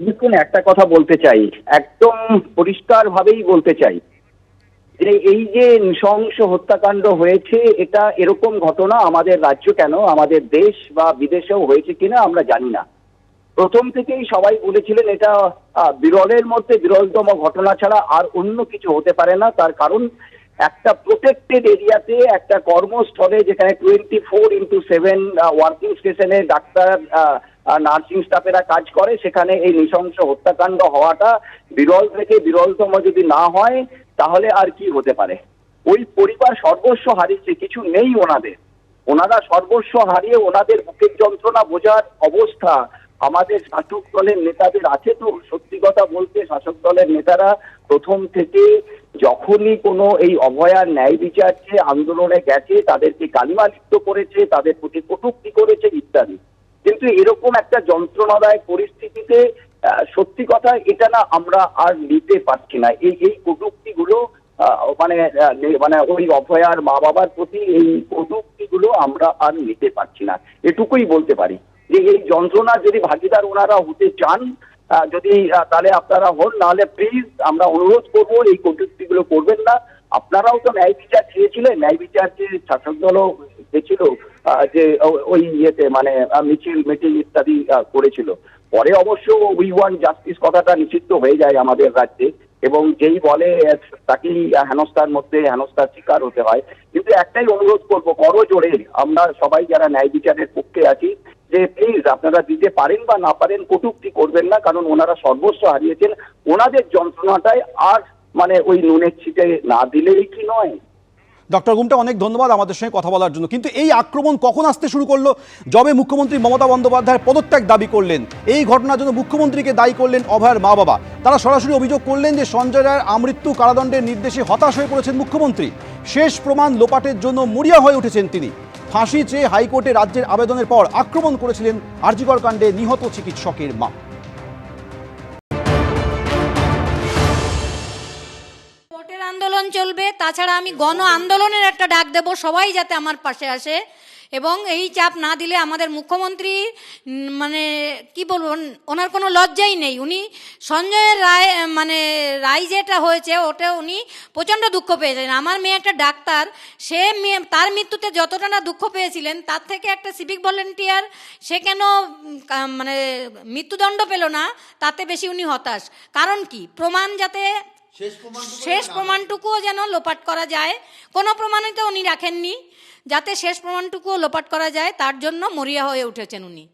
দেখুন, একটা কথা বলতে চাই। একদম পরিষ্কার ভাবেই বলতে চাই। যে এই যে নৃশংস হত্যাকাণ্ড হয়েছে, এটা এরকম ঘটনা আমাদের রাজ্য কেন, আমাদের দেশ বা বিদেশেও হয়েছে কিনা আমরা জানি না। প্রথম থেকেই সবাই বলেছিলেন এটা বিরলের মধ্যে বিরলতম ঘটনা ছাড়া আর অন্য কিছু হতে পারে না। তার কারণ, একটা প্রোটেক্টেড এরিয়াতে একটা কর্মস্থলে যেখানে twenty four into seven working স্টেশনে ডাক্তার নার্সিং স্টাফেরা কাজ করে, সেখানে এই নৃশংস হত্যাকাণ্ড হওয়াটা বিরল থেকে বিরলতম যদি না হয়, তাহলে আর কি হতে পারে? ওই পরিবার সর্বস্ব হারিয়েছে, কিছু নেই ওনাদের। ওনারা সর্বস্ব হারিয়ে ওনাদের বুকের যন্ত্রণা বোঝার অবস্থা আমাদের শাসক দলের নেতাদের আছে তো। সত্যি কথা বলতে শাসক দলের নেতারা প্রথম থেকে যখনই কোনো এই অভয়ার ন্যায় বিচার চেয়ে আন্দোলনে গেছে, তাদেরকে কালিমালিপ্ত করেছে, তাদের প্রতি কটুক্তি করেছে ইত্যাদি। কিন্তু এরকম একটা যন্ত্রণাদায়ক পরিস্থিতিতে সত্যি কথা এটা না আমরা আর নিতে পারছি না। এই এই কটূক্তিগুলো মানে মানে ওই অভয়ার মা বাবার প্রতি এই কটূক্তিগুলো আমরা আর নিতে পারছি না। এটুকুই বলতে পারি যে এই যন্ত্রণা যদি ভাগিদার ওনারা হতে চান যদি তাহলে আপনারা হন, নাহলে প্লিজ আমরা অনুরোধ করব এই কটূক্তিগুলো করবেন না। আপনারাও তো ন্যায় বিচার চেয়েছিলেন, ন্যায় বিচার যে শাসক দলও গেছিল যে ওই ইয়েতে মানে মিছিল, মিটিং ইত্যাদি করেছিল। পরে অবশ্য উই ওয়ান জাস্টিস কথাটা নিষিদ্ধ হয়ে যায় আমাদের রাজ্যে এবং যেই বলে তাকেই হেনস্থার মধ্যে হেনস্থার শিকার হতে হয়। কিন্তু একটাই অনুরোধ করব, বড় জোরে আমরা সবাই যারা ন্যায় বিচারের পক্ষে আছি, যে প্লিজ আপনারা দিতে পারেন বা না পারেন, কটূক্তি করবেন না, কারণ ওনারা সর্বস্ব হারিয়েছেন। ওনাদের যন্ত্রণাটায় আর মানে ওই নুনের ছিটে না দিলেই কি নয়? ডক্টর গুমটা অনেক ধন্যবাদ আমাদের সঙ্গে কথা বলার জন্য। কিন্তু এই আক্রমণ কখন আসতে শুরু করল? যবে মুখ্যমন্ত্রী মমতা বন্দ্যোপাধ্যায় পদত্যাগ দাবি করলেন, এই ঘটনার জন্য মুখ্যমন্ত্রীকে দায়ী করলেন অভয়ের মা বাবা তারা সরাসরি অভিযোগ করলেন যে সঞ্জয় রায়ের আমৃত্যু কারাদণ্ডের নির্দেশে হতাশ হয়ে পড়েছেন মুখ্যমন্ত্রী। শেষ প্রমাণ লোপাটের জন্য মরিয়া হয়ে উঠেছেন তিনি। ফাঁসি চেয়ে হাইকোর্টে রাজ্যের আবেদনের পর আক্রমণ করেছিলেন আরজিকর কাণ্ডে নিহত চিকিৎসকের মা। আন্দোলন চলবে, তাছাড়া আমি গণ আন্দোলনের একটা ডাক দেব, সবাই যাতে আমার পাশে আসে। এবং এই চাপ না দিলে আমাদের মুখ্যমন্ত্রী মানে কি বলব ওনার কোনো লজ্জাই নেই। উনি সঞ্জয়ের রায় মানে রায় যেটা হয়েছে, ওটা উনি প্রচণ্ড দুঃখ পেয়েছেন। আমার মেয়ে একটা ডাক্তার, সে মেয়ে, তার মৃত্যুতে যতটা না দুঃখ পেয়েছিলেন, তার থেকে একটা সিভিক ভলেন্টিয়ার সে কেন মানে মৃত্যুদণ্ড পেল না, তাতে বেশি উনি হতাশ। কারণ কি? প্রমাণ যাতে শেষ প্রমাণটুকুও যেন লোপাট করা যায়। কোনো প্রমাণিত উনি রাখেননি। যাতে শেষ প্রমাণটুকুও লোপাট করা যায় তার জন্য মরিয়া হয়ে উঠেছেন উনি।